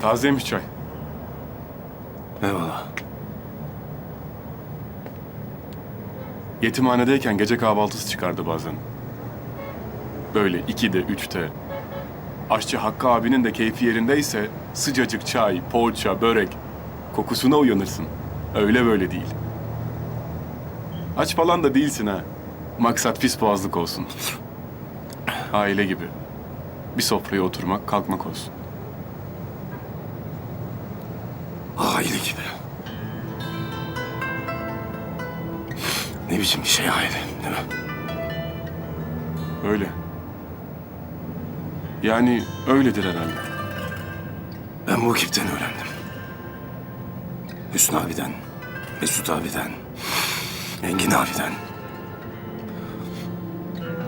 Tazeymiş çay. Eyvallah. Yetimhanedeyken gece kahvaltısı çıkardı bazen. Böyle ikide, üçte. Aşçı Hakkı abinin de keyfi yerindeyse sıcacık çay, poğaça, börek. Kokusuna uyanırsın. Öyle böyle değil. Aç falan da değilsin ha. Maksat pis boğazlık olsun. Aile gibi. Bir sofraya oturmak, kalkmak olsun. Aile gibi. Ne biçim bir şey aile değil mi? Öyle. Yani öyledir herhalde. Ben bu ekipten öğrendim. Hüsnü abiden, Mesut abiden, Engin abiden.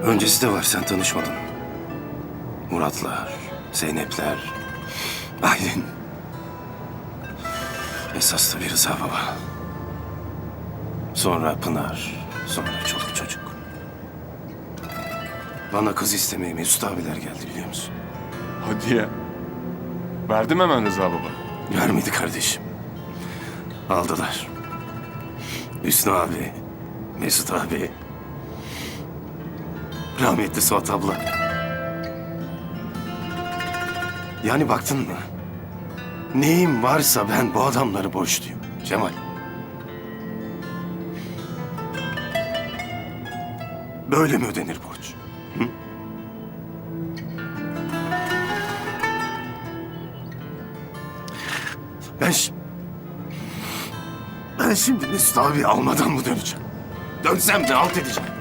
Öncesi de var sen tanışmadın. Muratlar, Zeynepler, Aylin. Esas da bir Rıza baba. Sonra Pınar, sonra çoluk çocuk. Bana kız istemeye Mesut abiler geldi biliyor musun? Hadi ya. Verdim hemen Rıza baba. Vermedi kardeşim. Aldılar. Hüsnü abi, Mesut abi, rahmetli Suat abla. Yani baktın mı? Neyim varsa ben bu adamları borçluyum Cemal. Böyle mi ödenir borç? Hı? Ben Ben şimdi Mesut almadan mı döneceğim? Dönsem de alt edeceğim.